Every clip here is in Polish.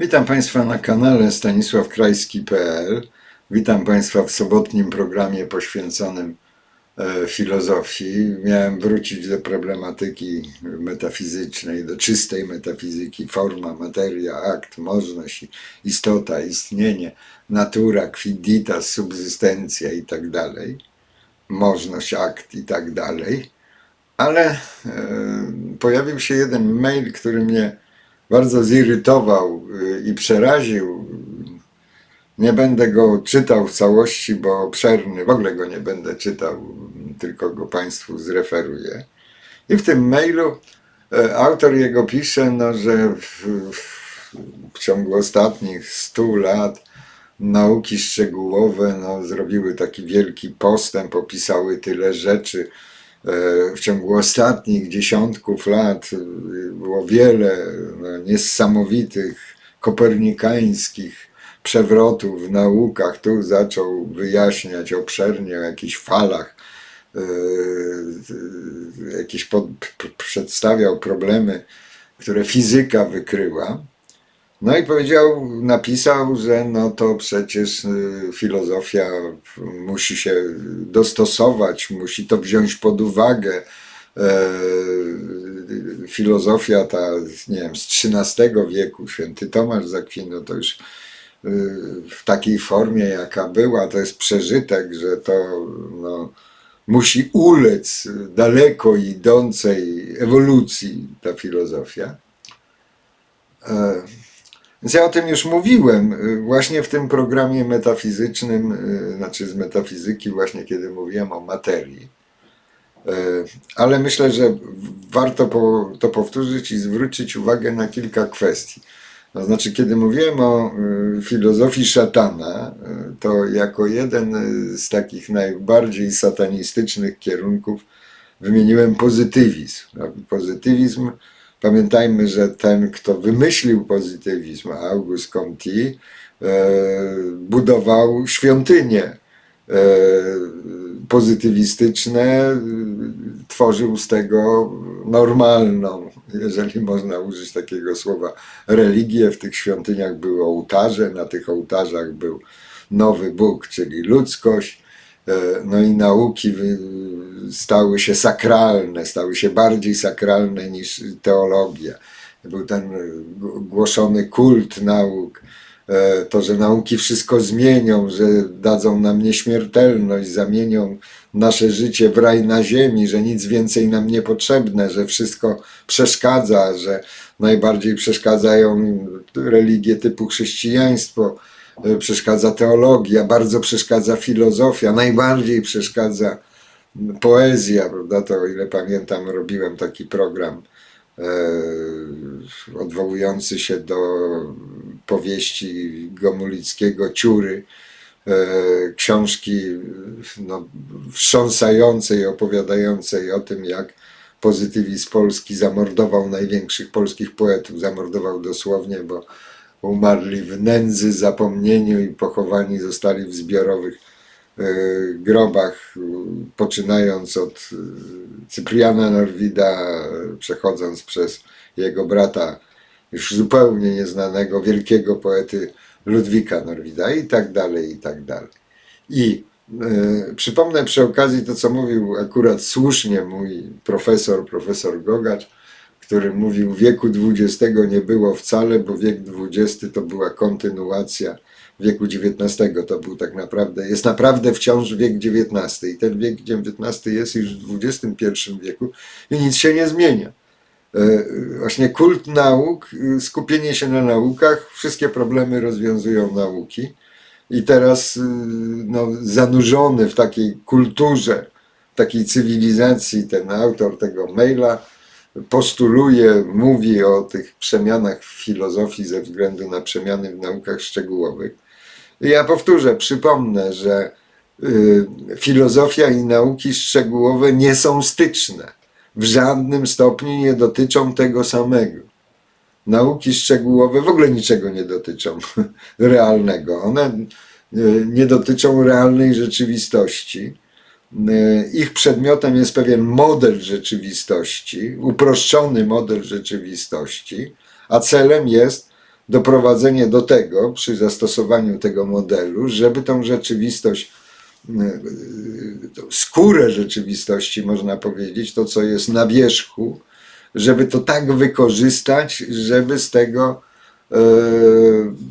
Witam Państwa na kanale stanisławkrajski.pl. Witam Państwa w sobotnim programie poświęconym e, filozofii. Miałem wrócić do problematyki metafizycznej, do czystej metafizyki, forma, materia, akt, możność, istota, istnienie, natura, quidditas, subsystencja i tak dalej. Możność, akt i tak dalej. Ale e, pojawił się jeden mail, który mnie bardzo zirytował y, i przeraził. Nie będę go czytał w całości, bo obszerny, w ogóle go nie będę czytał, tylko go Państwu zreferuję. I w tym mailu e, autor jego pisze, no, że w, w, w ciągu ostatnich 100 lat nauki szczegółowe no, zrobiły taki wielki postęp, opisały tyle rzeczy, w ciągu ostatnich dziesiątków lat y, było wiele no, niesamowitych kopernikańskich przewrotów w naukach. Tu zaczął wyjaśniać obszernie o jakichś falach, e, jakieś pod, przedstawiał problemy, które fizyka wykryła. No i powiedział, napisał, że no to przecież y, filozofia musi się dostosować, musi to wziąć pod uwagę. E, Filozofia ta, nie wiem, z XIII wieku, święty Tomasz z Akwinu, to już y, w takiej formie, jaka była, to jest przeżytek, że to no, musi ulec daleko idącej ewolucji ta filozofia. Więc ja o tym już mówiłem, y, właśnie w tym programie metafizycznym, y, znaczy z metafizyki, właśnie kiedy mówiłem o materii. Y, Ale myślę, że warto to powtórzyć i zwrócić uwagę na kilka kwestii. To znaczy, kiedy mówiłem o filozofii szatana, to jako jeden z takich najbardziej satanistycznych kierunków wymieniłem pozytywizm. No, Pozytywizm Pamiętajmy, że ten, kto wymyślił pozytywizm, August Comte, e, budował świątynie e, pozytywistyczne, e, tworzył z tego normalną, jeżeli można użyć takiego słowa, religię. W tych świątyniach były ołtarze, na tych ołtarzach był nowy Bóg, czyli ludzkość. E, No i nauki stały się sakralne, stały się bardziej sakralne niż teologia. Był ten głoszony kult nauk, e, to, że nauki wszystko zmienią, że dadzą nam nieśmiertelność, zamienią nasze życie w raj na ziemi, że nic więcej nam nie potrzebne, że wszystko przeszkadza, że najbardziej przeszkadzają religie typu chrześcijaństwo, przeszkadza teologia, bardzo przeszkadza filozofia, najbardziej przeszkadza poezja, prawda? To o ile pamiętam, robiłem taki program e, odwołujący się do powieści Gomulickiego Ciury, e, książki no, wstrząsającej, opowiadającej o tym, jak pozytywizm polski zamordował największych polskich poetów. Zamordował dosłownie, bo umarli w nędzy, zapomnieniu i pochowani zostali w zbiorowych e, grobach, poczynając od e, Cypriana Norwida, przechodząc przez jego brata, już zupełnie nieznanego, wielkiego poety Ludwika Norwida i tak dalej, i tak dalej. I e, przypomnę przy okazji to, co mówił akurat słusznie mój profesor, profesor Gogacz, który mówił, wieku XX nie było wcale, bo wiek XX to była kontynuacja wieku XIX. To był tak naprawdę, jest naprawdę wciąż wiek XIX i ten wiek XIX jest już w XXI wieku i nic się nie zmienia. E, Właśnie kult nauk, y, skupienie się na naukach, wszystkie problemy rozwiązują nauki. I teraz y, no, zanurzony w takiej kulturze, takiej cywilizacji, ten autor tego maila postuluje, mówi o tych przemianach w filozofii ze względu na przemiany w naukach szczegółowych. Ja powtórzę, przypomnę, że y, filozofia i nauki szczegółowe nie są styczne. W żadnym stopniu nie dotyczą tego samego. Nauki szczegółowe w ogóle niczego nie dotyczą realnego. One y, nie dotyczą realnej rzeczywistości. Y, Ich przedmiotem jest pewien model rzeczywistości, uproszczony model rzeczywistości, a celem jest doprowadzenie do tego, przy zastosowaniu tego modelu, żeby tą rzeczywistość, y, y, skórę rzeczywistości, można powiedzieć, to co jest na wierzchu, żeby to tak wykorzystać, żeby z tego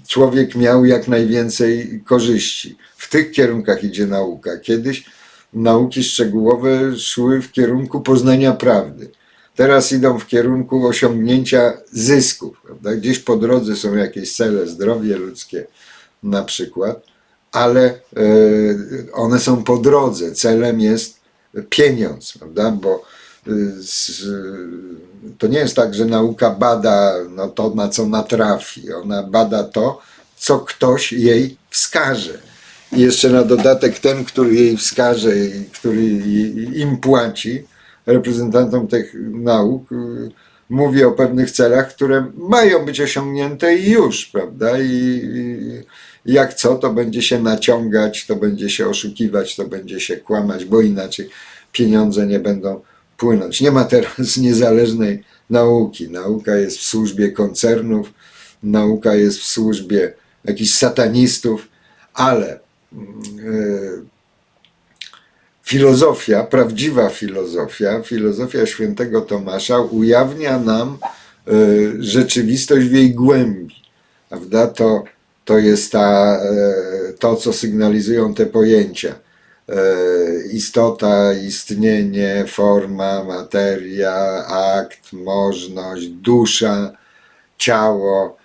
człowiek miał jak najwięcej korzyści. W tych kierunkach idzie nauka. Kiedyś nauki szczegółowe szły w kierunku poznania prawdy. Teraz idą w kierunku osiągnięcia zysków. Prawda? Gdzieś po drodze są jakieś cele, zdrowie ludzkie na przykład, ale e, one są po drodze. Celem jest pieniądz, prawda? bo z, to nie jest tak, że nauka bada no, to, na co natrafi. Ona bada to, co ktoś jej wskaże. I jeszcze na dodatek ten, który jej wskaże, który im płaci, reprezentantom tych nauk, y, mówi o pewnych celach, które mają być osiągnięte i już, prawda? I, i jak co, to będzie się naciągać, to będzie się oszukiwać, to będzie się kłamać, bo inaczej pieniądze nie będą płynąć. Nie ma teraz niezależnej nauki. Nauka jest w służbie koncernów, nauka jest w służbie jakichś satanistów, ale filozofia, prawdziwa filozofia, filozofia świętego Tomasza ujawnia nam e, rzeczywistość w jej głębi. Prawda? To, to jest ta, e, to, co sygnalizują te pojęcia. Istota, istnienie, forma, materia, akt, możność, dusza, ciało,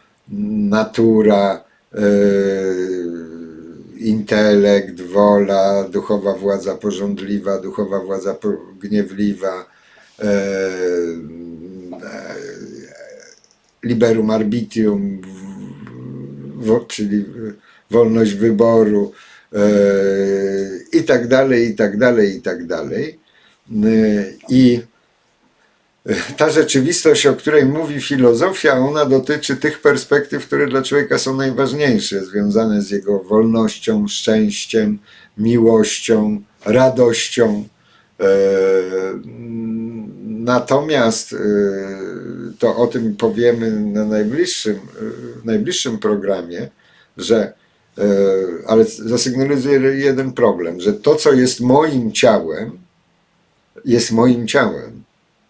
natura, intelekt, wola, duchowa władza porządliwa, duchowa władza gniewliwa, e, e, liberum wo- czyli wolność wyboru e, i tak dalej, i tak dalej, i tak dalej. E, I ta rzeczywistość, o której mówi filozofia, ona dotyczy tych perspektyw, które dla człowieka są najważniejsze, związane z jego wolnością, szczęściem, miłością, radością. E, Natomiast e, to o tym powiemy na najbliższym, w najbliższym programie, że e, ale zasygnalizuję jeden problem, że to, co jest moim ciałem, jest moim ciałem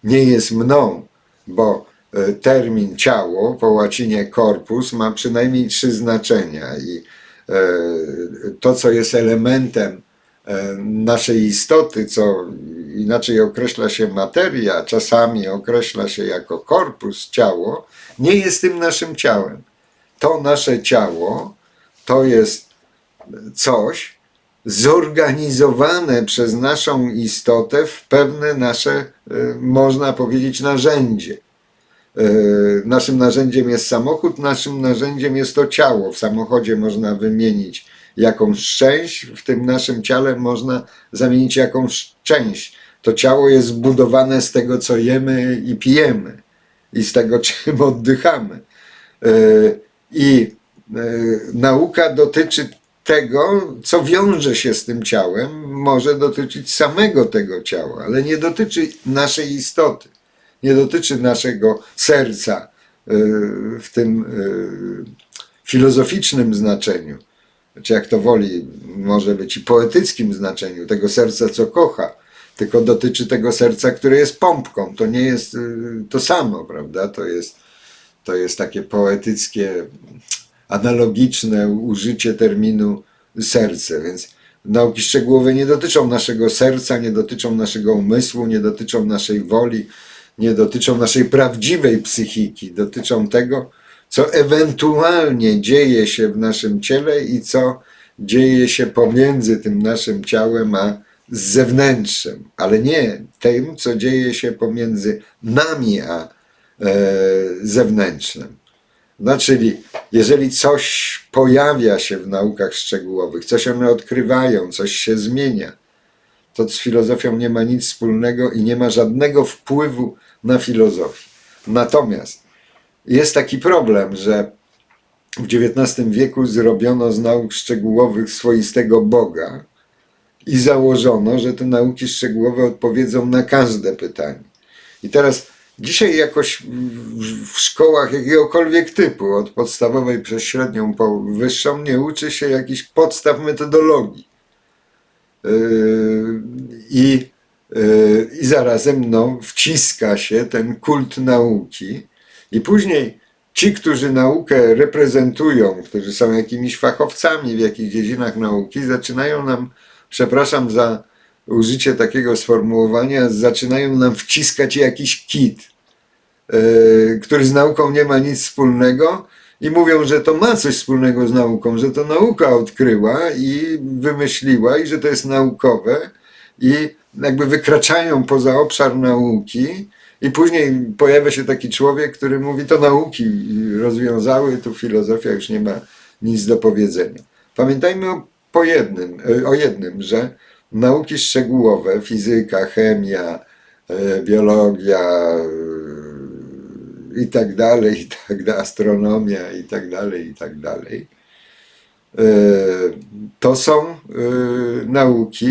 nie jest mną, bo e, termin ciało po łacinie corpus ma przynajmniej trzy znaczenia i e, to, co jest elementem e, naszej istoty, co inaczej określa się materia, czasami określa się jako korpus, ciało, nie jest tym naszym ciałem. To nasze ciało to jest coś, zorganizowane przez naszą istotę w pewne nasze, e, można powiedzieć, narzędzie. E, Naszym narzędziem jest samochód, naszym narzędziem jest to ciało. W samochodzie można wymienić jakąś część, w tym naszym ciele można zamienić jakąś część. To ciało jest zbudowane z tego, co jemy i pijemy, i z tego, czym oddychamy. E, I nauka dotyczy tego, co wiąże się z tym ciałem, może dotyczyć samego tego ciała, ale nie dotyczy naszej istoty, nie dotyczy naszego serca y, w tym y, filozoficznym znaczeniu, czy jak to woli, może być i poetyckim znaczeniu, tego serca, co kocha, tylko dotyczy tego serca, które jest pompką. To nie jest y, to samo, prawda? To jest, to jest takie poetyckie, analogiczne użycie terminu serce, więc nauki szczegółowe nie dotyczą naszego serca, nie dotyczą naszego umysłu, nie dotyczą naszej woli, nie dotyczą naszej prawdziwej psychiki, dotyczą tego, co ewentualnie dzieje się w naszym ciele i co dzieje się pomiędzy tym naszym ciałem a zewnętrzem, ale nie tym, co dzieje się pomiędzy nami a e, zewnętrznym. No, czyli jeżeli coś pojawia się w naukach szczegółowych, coś one odkrywają, coś się zmienia, to z filozofią nie ma nic wspólnego i nie ma żadnego wpływu na filozofię. Natomiast jest taki problem, że w XIX wieku zrobiono z nauk szczegółowych swoistego Boga i założono, że te nauki szczegółowe odpowiedzą na każde pytanie. I teraz Dzisiaj jakoś w, szkołach jakiegokolwiek typu, od podstawowej przez średnią po wyższą, nie uczy się jakichś podstaw metodologii. Yy, I, yy, I zarazem no, wciska się ten kult nauki, i później ci, którzy naukę reprezentują, którzy są jakimiś fachowcami w jakichś dziedzinach nauki, zaczynają nam, przepraszam za użycie takiego sformułowania, zaczynają nam wciskać jakiś kit, yy, który z nauką nie ma nic wspólnego i mówią, że to ma coś wspólnego z nauką, że to nauka odkryła i wymyśliła i że to jest naukowe i jakby wykraczają poza obszar nauki i później pojawia się taki człowiek, który mówi, to nauki rozwiązały, tu filozofia już nie ma nic do powiedzenia. Pamiętajmy o, po jednym, e, o jednym, że nauki szczegółowe, fizyka, chemia, e, biologia e, i tak dalej, i tak dalej, astronomia i tak dalej, i tak dalej, e, to są nauki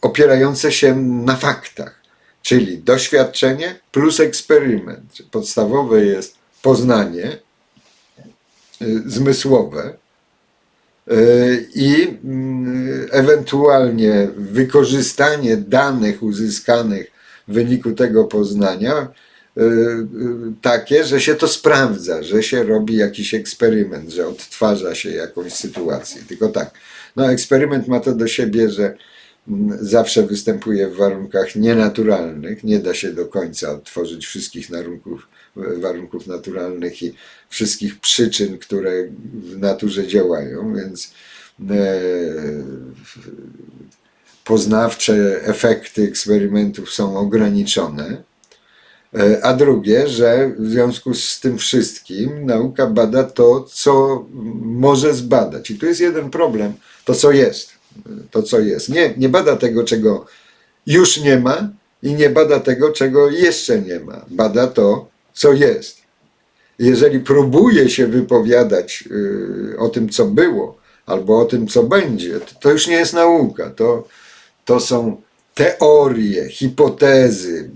opierające się na faktach, czyli doświadczenie plus eksperyment. Podstawowe jest poznanie zmysłowe i mm, ewentualnie wykorzystanie danych uzyskanych w wyniku tego poznania y, y, takie, że się to sprawdza, że się robi jakiś eksperyment, że odtwarza się jakąś sytuację. Tylko tak, no eksperyment ma to do siebie, że mm, zawsze występuje w warunkach nienaturalnych. Nie da się do końca odtworzyć wszystkich warunków, warunków naturalnych i wszystkich przyczyn, które w naturze działają, więc e, poznawcze efekty eksperymentów są ograniczone. E, A drugie, że w związku z tym wszystkim nauka bada to, co może zbadać. I tu jest jeden problem, to co jest. To co jest. Nie, nie bada tego, czego już nie ma i nie bada tego, czego jeszcze nie ma. Bada to, co jest. Jeżeli próbuje się wypowiadać y, o tym, co było, albo o tym, co będzie, to, już nie jest nauka. To, to są teorie, hipotezy,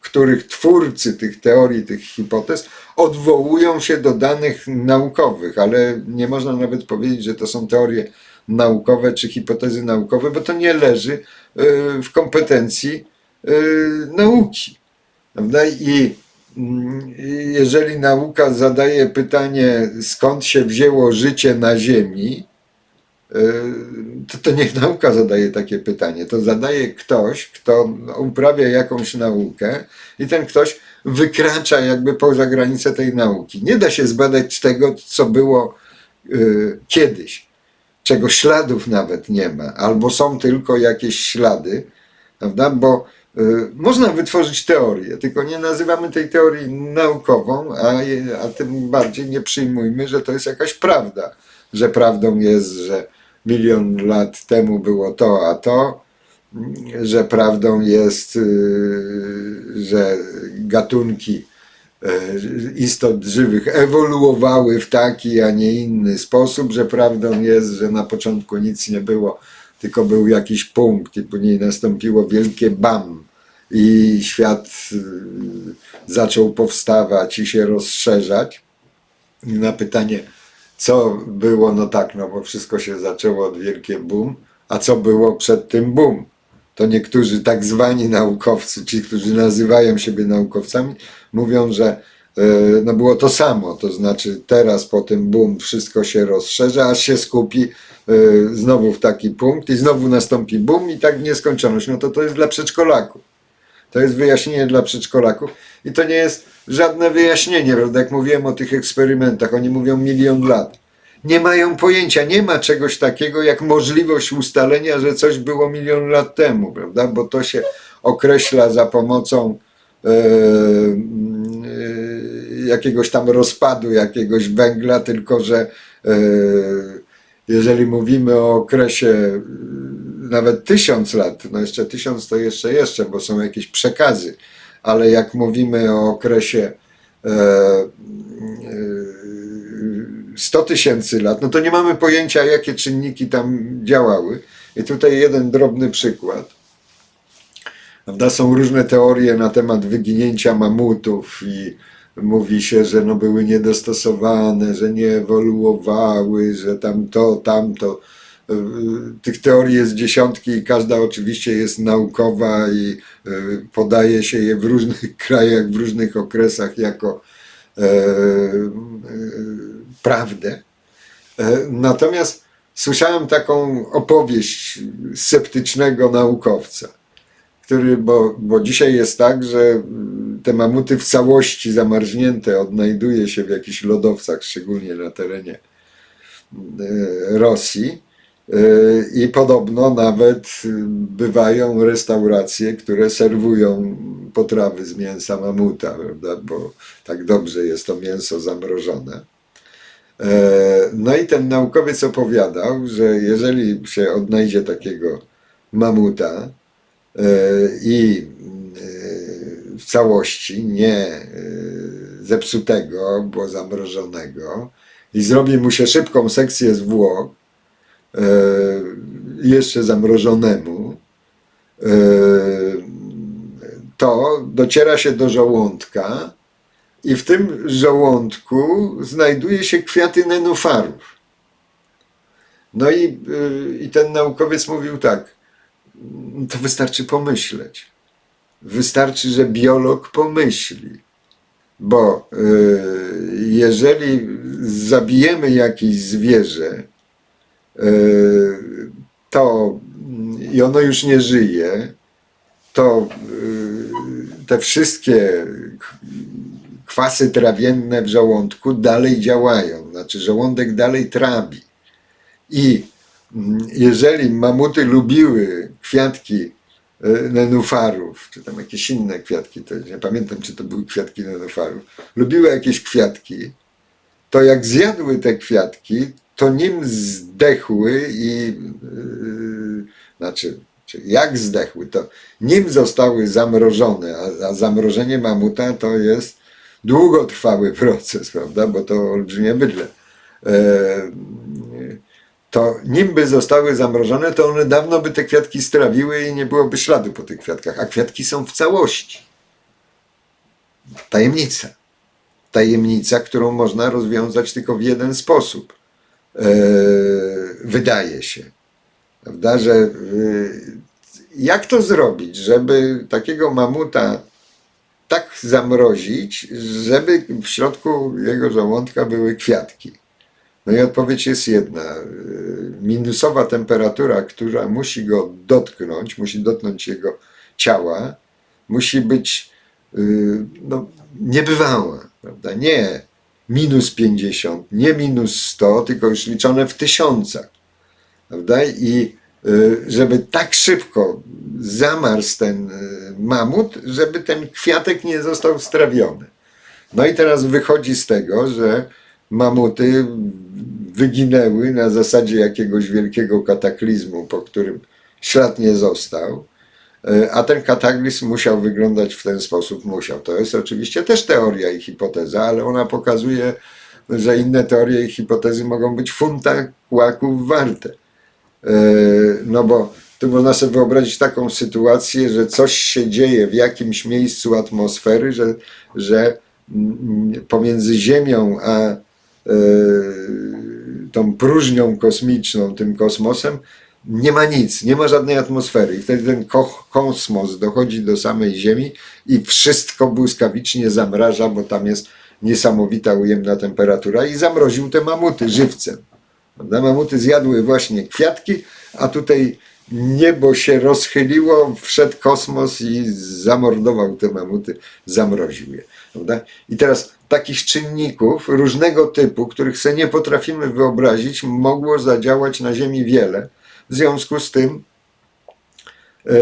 których twórcy tych teorii, tych hipotez odwołują się do danych naukowych, ale nie można nawet powiedzieć, że to są teorie naukowe czy hipotezy naukowe, bo to nie leży y, w kompetencji y, nauki. I jeżeli nauka zadaje pytanie, skąd się wzięło życie na Ziemi, y, to, to niech nauka zadaje takie pytanie. To zadaje ktoś, kto uprawia jakąś naukę i ten ktoś wykracza jakby poza granicę tej nauki. Nie da się zbadać tego, co było y, kiedyś, czego śladów nawet nie ma, albo są tylko jakieś ślady, prawda? Bo można wytworzyć teorię, tylko nie nazywamy tej teorii naukową, a, a tym bardziej nie przyjmujmy, że to jest jakaś prawda, że prawdą jest, że milion lat temu było to, a to, mm, że prawdą jest, y, że gatunki y, istot żywych ewoluowały w taki, a nie inny sposób, że prawdą jest, że na początku nic nie było, tylko był jakiś punkt i później nastąpiło wielkie bam i świat y, zaczął powstawać i się rozszerzać. I na pytanie, co było, no tak, no bo wszystko się zaczęło od wielkie boom, a co było przed tym boom? To niektórzy tak zwani naukowcy, ci, którzy nazywają siebie naukowcami, mówią, że e, no było to samo, to znaczy teraz po tym boom wszystko się rozszerza, aż się skupi znowu w taki punkt i znowu nastąpi boom i tak w nieskończoność. No to to jest dla przedszkolaków. To jest wyjaśnienie dla przedszkolaków i to nie jest żadne wyjaśnienie, prawda? Jak mówiłem o tych eksperymentach, oni mówią milion lat. Nie mają pojęcia, nie ma czegoś takiego jak możliwość ustalenia, że coś było milion lat temu, prawda? Bo to się określa za pomocą e, e, jakiegoś tam rozpadu jakiegoś węgla, tylko że e, jeżeli mówimy o okresie e, nawet tysiąc lat, no jeszcze tysiąc to jeszcze jeszcze, bo są jakieś przekazy, ale jak mówimy o okresie e, e, 100 tysięcy lat, no to nie mamy pojęcia, jakie czynniki tam działały. I tutaj jeden drobny przykład. Prawda? Są różne teorie na temat wyginięcia mamutów i mówi się, że no były niedostosowane, że nie ewoluowały, że tam to, tamto. Y, Tych teorii jest dziesiątki i każda oczywiście jest naukowa i y, podaje się je w różnych krajach, w różnych okresach jako e, e, prawdę. E, Natomiast słyszałem taką opowieść sceptycznego naukowca, który, bo, bo dzisiaj jest tak, że mm, te mamuty w całości zamarznięte odnajduje się w jakichś lodowcach, szczególnie na terenie e, Rosji. E, I podobno nawet y, bywają restauracje, które serwują potrawy z mięsa mamuta, prawda? bo tak dobrze jest to mięso zamrożone. E, No i ten naukowiec opowiadał, że jeżeli się odnajdzie takiego mamuta i e, w całości nie e, zepsutego, bo zamrożonego. I zrobi mu się szybką sekcję zwłok, e, jeszcze zamrożonemu, e, to dociera się do żołądka i w tym żołądku znajduje się kwiaty nenufarów. No i, i ten naukowiec mówił tak, to wystarczy pomyśleć. Wystarczy, że biolog pomyśli. Bo y, jeżeli zabijemy jakieś zwierzę, y, to i ono już nie żyje, to y, te wszystkie kwasy trawienne w żołądku dalej działają, znaczy żołądek dalej trawi. I mm, jeżeli mamuty lubiły kwiatki e, nenufarów, czy tam jakieś inne kwiatki, to nie pamiętam, czy to były kwiatki nenufarów, lubiły jakieś kwiatki, to jak zjadły te kwiatki, to nim zdechły i yy, znaczy, czy jak zdechły, to nim zostały zamrożone, a, a zamrożenie mamuta to jest długotrwały proces, prawda, bo to olbrzymie bydle. E, to nim by zostały zamrożone, to one dawno by te kwiatki strawiły i nie byłoby śladu po tych kwiatkach, a kwiatki są w całości. Tajemnica. Tajemnica, którą można rozwiązać tylko w jeden sposób. E, wydaje się. Prawda, że e, jak to zrobić, żeby takiego mamuta tak zamrozić, żeby w środku jego żołądka były kwiatki. No i odpowiedź jest jedna. Minusowa temperatura, która musi go dotknąć, musi dotknąć jego ciała, musi być y, no, niebywała, prawda? Nie minus 50, nie minus 100, tylko już liczone w tysiącach. Prawda? I y, żeby tak szybko zamarzł ten y, mamut, żeby ten kwiatek nie został strawiony. No i teraz wychodzi z tego, że mamuty wyginęły na zasadzie jakiegoś wielkiego kataklizmu, po którym ślad nie został, y, a ten kataklizm musiał wyglądać w ten sposób, musiał. To jest oczywiście też teoria i hipoteza, ale ona pokazuje, że inne teorie i hipotezy mogą być funta kłaków warte. E, No bo tu można sobie wyobrazić taką sytuację, że coś się dzieje w jakimś miejscu atmosfery, że, że pomiędzy Ziemią a e, tą próżnią kosmiczną, tym kosmosem, nie ma nic, nie ma żadnej atmosfery. I wtedy ten ko- kosmos dochodzi do samej Ziemi i wszystko błyskawicznie zamraża, bo tam jest niesamowita ujemna temperatura i zamroził te mamuty żywcem. Prawda? Mamuty zjadły właśnie kwiatki, a tutaj niebo się rozchyliło, wszedł kosmos i zamordował te mamuty, zamroził je. Prawda? I teraz takich czynników różnego typu, których sobie nie potrafimy wyobrazić, mogło zadziałać na Ziemi wiele. W związku z tym yy,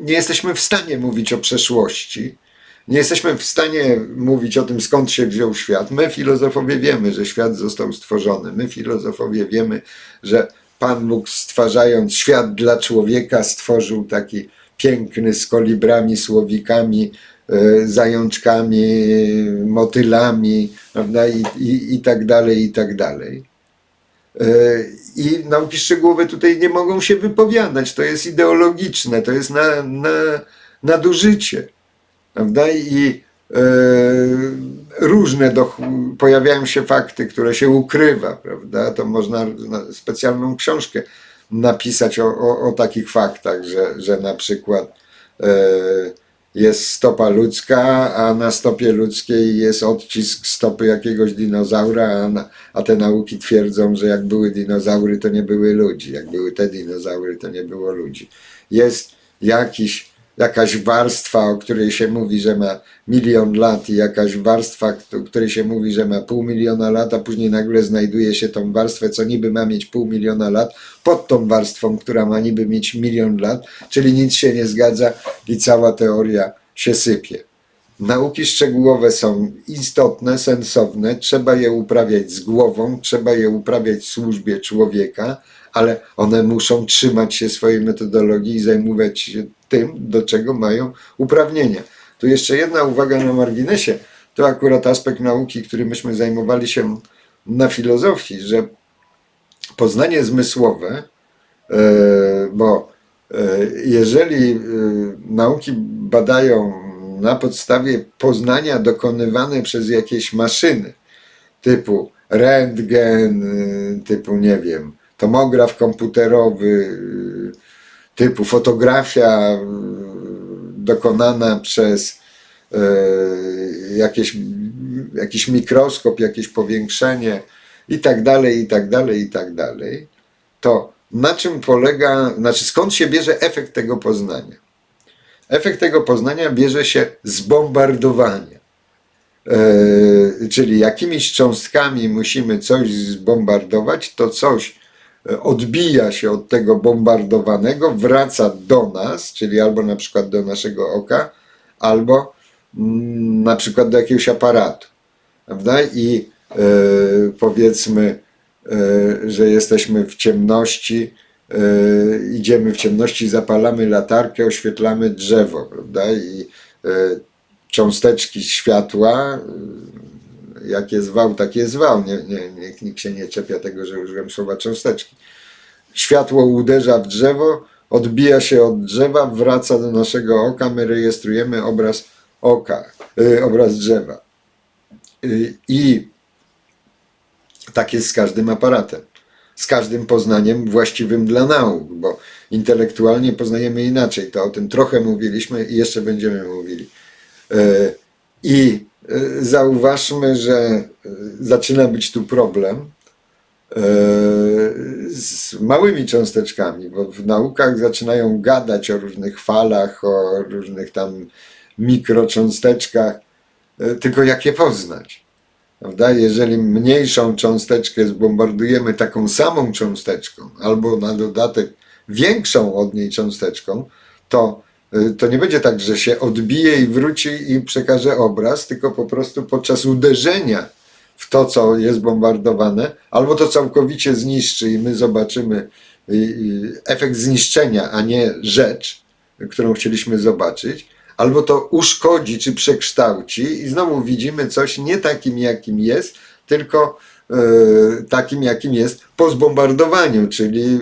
nie jesteśmy w stanie mówić o przeszłości. Nie jesteśmy w stanie mówić o tym, skąd się wziął świat. My, filozofowie, wiemy, że świat został stworzony. My, filozofowie, wiemy, że Pan Bóg, stwarzając świat dla człowieka, stworzył taki piękny z kolibrami, słowikami, e, zajączkami, motylami, prawda, i, i, i tak dalej, i tak dalej. E, i nauki szczegółowe tutaj nie mogą się wypowiadać. To jest ideologiczne, to jest na, na, nadużycie. Prawda? I e, różne do, pojawiają się fakty, które się ukrywa, prawda? To można na- specjalną książkę napisać o, o, o takich faktach, że, że na przykład e, jest stopa ludzka, a na stopie ludzkiej jest odcisk stopy jakiegoś dinozaura, a, na, a te nauki twierdzą, że jak były dinozaury, to nie były ludzi, jak były te dinozaury, to nie było ludzi. Jest jakiś, jakaś warstwa, o której się mówi, że ma milion lat i jakaś warstwa, o której się mówi, że ma pół miliona lat, a później nagle znajduje się tą warstwę, co niby ma mieć pół miliona lat, pod tą warstwą, która ma niby mieć milion lat, czyli nic się nie zgadza i cała teoria się sypie. Nauki szczegółowe są istotne, sensowne, trzeba je uprawiać z głową, trzeba je uprawiać w służbie człowieka, ale one muszą trzymać się swojej metodologii i zajmować się tym, do czego mają uprawnienia. Tu jeszcze jedna uwaga na marginesie. To akurat aspekt nauki, który myśmy zajmowali się na filozofii, że poznanie zmysłowe, e, bo e, jeżeli e, nauki badają na podstawie poznania dokonywane przez jakieś maszyny, typu rentgen, typu nie wiem, tomograf komputerowy, typu fotografia y, dokonana przez y, jakieś, jakiś mikroskop, jakieś powiększenie i tak dalej, i tak dalej, i tak dalej, to na czym polega, znaczy skąd się bierze efekt tego poznania? Efekt tego poznania bierze się z bombardowania. E, czyli jakimiś cząstkami musimy coś zbombardować, to coś e, odbija się od tego bombardowanego, wraca do nas, czyli albo na przykład do naszego oka, albo mm, na przykład do jakiegoś aparatu. Prawda? I e, powiedzmy, e, że jesteśmy w ciemności, e, idziemy w ciemności, zapalamy latarkę, oświetlamy drzewo, prawda? I e, cząsteczki światła, jak jest wał, tak jest wał. Nie, nie, nikt się nie czepia tego, że użyłem słowa cząsteczki. Światło uderza w drzewo, odbija się od drzewa, wraca do naszego oka, my rejestrujemy obraz oka, y, obraz drzewa. Y, I tak jest z każdym aparatem. Z każdym poznaniem właściwym dla nauk, bo intelektualnie poznajemy inaczej. To o tym trochę mówiliśmy i jeszcze będziemy mówili. E, I zauważmy, że e, zaczyna być tu problem e, z małymi cząsteczkami, bo w naukach zaczynają gadać o różnych falach, o różnych tam mikrocząsteczkach, tylko jak je poznać? Prawda? Jeżeli mniejszą cząsteczkę zbombardujemy taką samą cząsteczką, albo na dodatek większą od niej cząsteczką, to y, to nie będzie tak, że się odbije i wróci i przekaże obraz, tylko po prostu podczas uderzenia w to, co jest bombardowane, albo to całkowicie zniszczy i my zobaczymy y, y, efekt zniszczenia, a nie rzecz, którą chcieliśmy zobaczyć, albo to uszkodzi czy przekształci i znowu widzimy coś nie takim, jakim jest, tylko takim, jakim jest po zbombardowaniu, czyli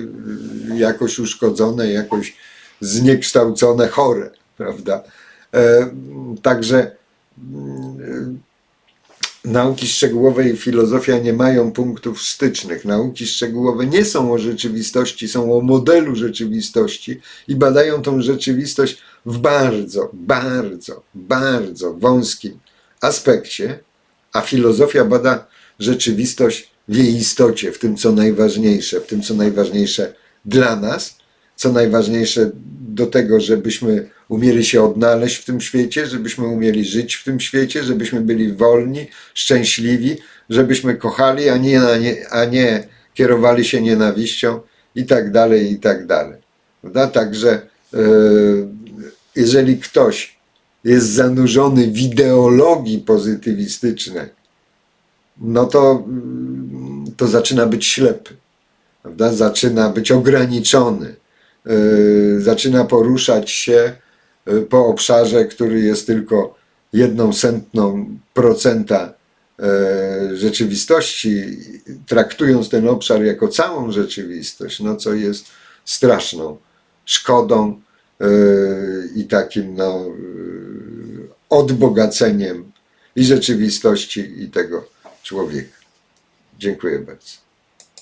jakoś uszkodzone, jakoś zniekształcone, chore, prawda? E, Także mm, nauki szczegółowe i filozofia nie mają punktów stycznych. Nauki szczegółowe nie są o rzeczywistości, są o modelu rzeczywistości i badają tą rzeczywistość w bardzo, bardzo, bardzo wąskim aspekcie, a filozofia bada rzeczywistość w jej istocie, w tym co najważniejsze, w tym co najważniejsze dla nas, co najważniejsze do tego, żebyśmy umieli się odnaleźć w tym świecie, żebyśmy umieli żyć w tym świecie, żebyśmy byli wolni, szczęśliwi, żebyśmy kochali, a nie, a nie, a nie kierowali się nienawiścią i tak dalej, i tak dalej. Prawda? Także e, jeżeli ktoś jest zanurzony w ideologii pozytywistycznej, no to, to zaczyna być ślepy, prawda? zaczyna być ograniczony, zaczyna poruszać się yy, po obszarze, który jest tylko jedną setną procenta e, rzeczywistości, traktując ten obszar jako całą rzeczywistość, no co jest straszną szkodą i takim no, odbogaceniem i rzeczywistości, i tego człowieka. Dziękuję bardzo.